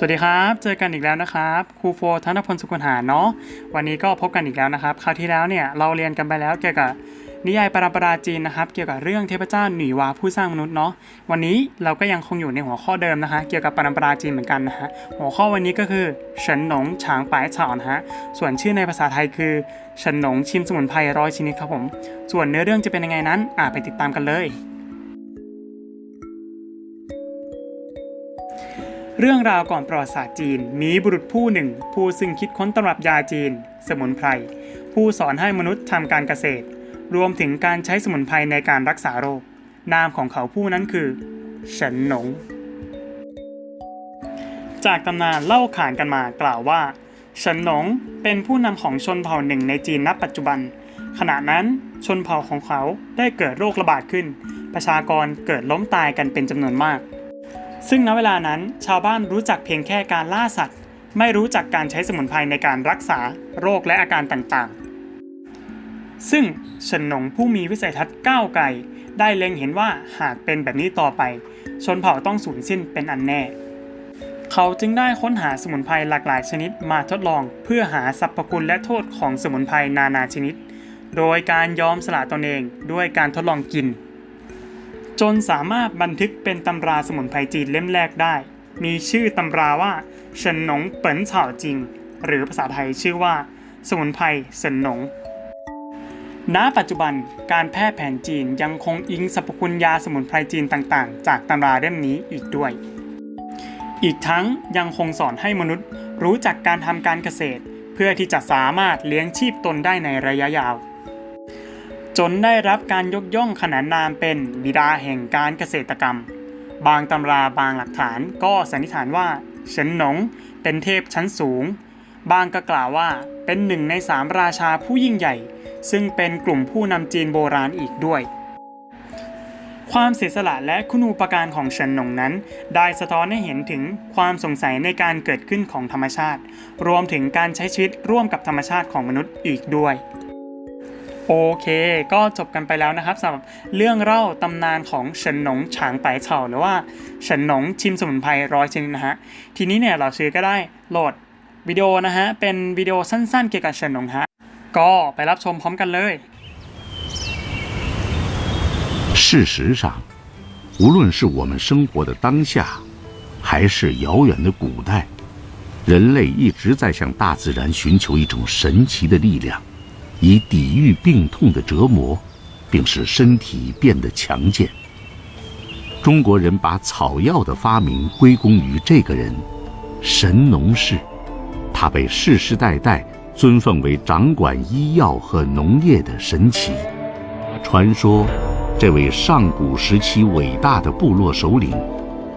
สวัสดีครับ เจอกันอีกแล้วนะครับครูโฟธนพลสุขหาเนาะวันนี้ก็พบกันอีกแล้วนะครับ คราวที่แล้วเนี่ยเราเรียนกันไปแล้วเกี่ยวกับนิยายปรำปราจีนนะครับ เกี่ยวกับเรื่องเทพเจ้าหนีวาผู้สร้างมนุษย์เนาะวันนี้เราก็ยังคงอยู่ในหัวข้อเดิมนะฮะเกี่ยวกับปรำปราจีนเหมือนกันนะฮะหัวข้อวันนี้ก็คือเฉินหนงฉางปายเฉานฮะส่วนชื่อในภาษาไทยคือเฉินหนงชิมสมุนไพรร้อยชนิดครับผมส่วนเนื้อเรื่องจะเป็นยังไงนั้นอ่าไปติดตามกันเลย เรื่องราวก่อนประวัติศาสตร์จีน มีบุรุษผู้หนึ่ง ผู้ซึ่งคิดค้นตำรับยาจีน สมุนไพร ผู้สอนให้มนุษย์ทำการเกษตร รวมถึงการใช้สมุนไพรในการรักษาโรค นามของเขาผู้นั้นคือเฉินหนง จากตำนานเล่าขานกันมากล่าวว่าเฉินหนงเป็นผู้นำของชนเผ่าหนึ่งในจีนณปัจจุบัน ขณะนั้นชนเผ่าของเขาได้เกิดโรคระบาดขึ้น ประชากรเกิดล้มตายกันเป็นจำนวนมาก ซึ่งณเวลานั้นชาวบ้านรู้จักเพียงแค่การล่าสัตว์ ไม่รู้จักการใช้สมุนไพรในการรักษาโรคและอาการต่างๆ ซึ่งเฉินหนงผู้มีวิสัยทัศน์ก้าวไกลได้เล็งเห็นว่าหากเป็นแบบนี้ต่อไป ชนเผ่าต้องสูญสิ้นเป็นอันแน่ เขาจึงได้ค้นหาสมุนไพรหลากหลายชนิดมาทดลองเพื่อหาสรรพคุณและโทษของสมุนไพรนานาชนิด โดยการยอมสละตนเองด้วยการทดลองกิน จนสามารถบันทึกเป็นตำราสมุนไพรจีนเล่มแรกได้ มีชื่อตำราว่าเฉินหนงเปิ่นเฉาจริง หรือภาษาไทยชื่อว่า สมุนไพรเฉินหนงณปัจจุบันการแพทย์แผนจีนยังคงอิงสรรพคุณยาสมุนไพรจีนต่างๆ จากตำราเล่มนี้อีกด้วย อีกทั้งยังคงสอนให้มนุษย์รู้จักการทำการเกษตร เพื่อที่จะสามารถเลี้ยงชีพตนได้ในระยะยาว จนได้รับการยกย่องขนานนามเป็นบิดาแห่งการเกษตรกรรม บางตำราบางหลักฐานก็สันนิษฐานว่าเฉินหนงเป็นเทพชั้นสูง บางก็กล่าวว่าเป็นหนึ่งในสามราชาผู้ยิ่งใหญ่ ซึ่งเป็นกลุ่มผู้นำจีนโบราณอีกด้วย ความเสียสละและคุณูปการของเฉินหนงนั้น ได้สะท้อนให้เห็นถึงความสงสัยในการเกิดขึ้นของธรรมชาติ รวมถึงการใช้ชีวิตร่วมกับธรรมชาติของมนุษย์อีกด้วย โอเค ก็จบกันไปแล้วนะครับสำหรับเรื่องเล่าตำนานของเฉินหนงฉางไปเฉาหรือว่าเฉินหนงชิมสมุนไพรร้อยชนิดนะฮะ ทีนี้เนี่ยเราซื้อก็ได้โหลดวิดีโอนะฮะ เป็นวิดีโอสั้นๆเกี่ยวกับเฉินหนงฮะ ก็ไปรับชมพร้อมกันเลย 事实上，无论是我们生活的当下，还是遥远的古代，人类一直在向大自然寻求一种神奇的力量， 以抵御病痛的折磨，并使身体变得强健。中国人把草药的发明归功于这个人——神农氏，他被世世代代尊奉为掌管医药和农业的神奇。传说，这位上古时期伟大的部落首领，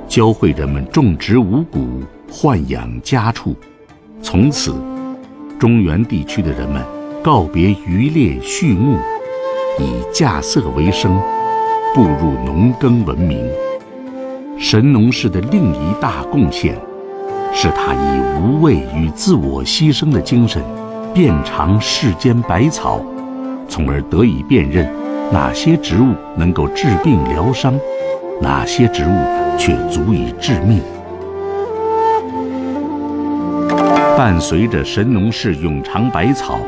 教会人们种植五谷、豢养家畜。从此，中原地区的人们告别渔猎畜牧，以稼穑为生，步入农耕文明。神农氏的另一大贡献，是他以无畏与自我牺牲的精神，遍尝世间百草，从而得以辨认哪些植物能够治病疗伤，哪些植物却足以致命。伴随着神农氏永尝百草，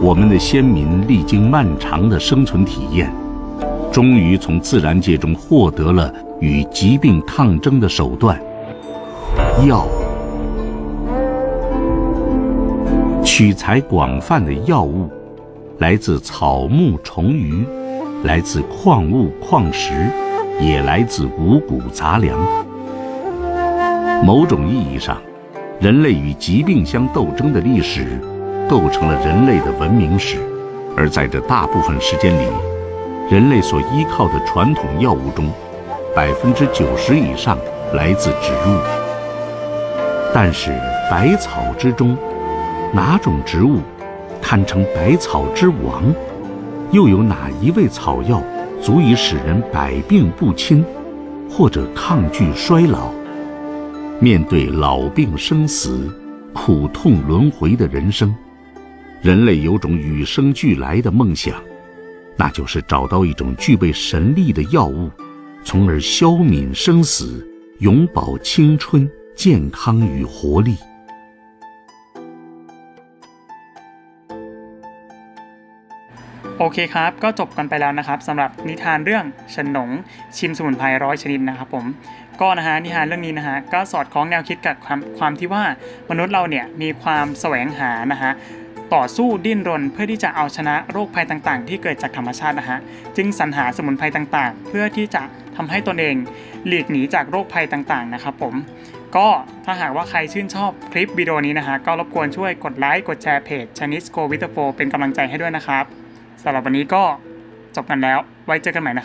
我们的先民历经漫长的生存体验，终于从自然界中获得了与疾病抗争的手段——药。取材广泛的药物，来自草木虫鱼，来自矿物矿石，也来自五谷杂粮。某种意义上，人类与疾病相斗争的历史，构成了人类的文明史。而在这大部分时间里，人类所依靠的传统药物中，百分之九十以上来自植物。但是百草之中，哪种植物堪称百草之王？又有哪一味草药足以使人百病不侵，或者抗拒衰老？面对老病生死、苦痛轮回的人生，人类有种与生俱来的梦想，那就是找到一种具备神力的药物，从而消泯生死，永葆青春， 健康与活力。 โอเคครับ ก็จบกันไปแล้วนะครับสำหรับนิทานเรื่องฉนงชิมสมุนไพรร้อยชนิดนะครับผมก็นะฮะนิทานเรื่องนี้นะฮะก็สอดคล้องแนวคิดกับความความที่ว่ามนุษย์เราเนี่ยมีความแสวงหานะฮะ ต่อสู้ดิ้นรนเพื่อที่จะเอาชนะโรคภัยต่างๆ ที่เกิดจากธรรมชาตินะฮะจึงสรรหาสมุนไพรต่างๆ เพื่อที่จะทำให้ตนเองหลีกหนีจากโรคภัยต่างๆนะครับผมก็ถ้าหากว่าใครชื่นชอบคลิปวิดีโอนี้นะฮะก็รบกวนช่วยกดไลค์กดแชร์เพจ Chinese Go with the Flow เป็นกำลังใจให้ด้วยนะครับสำหรับวันนี้ก็จบกันแล้วไว้เจอกันใหม่นะครับ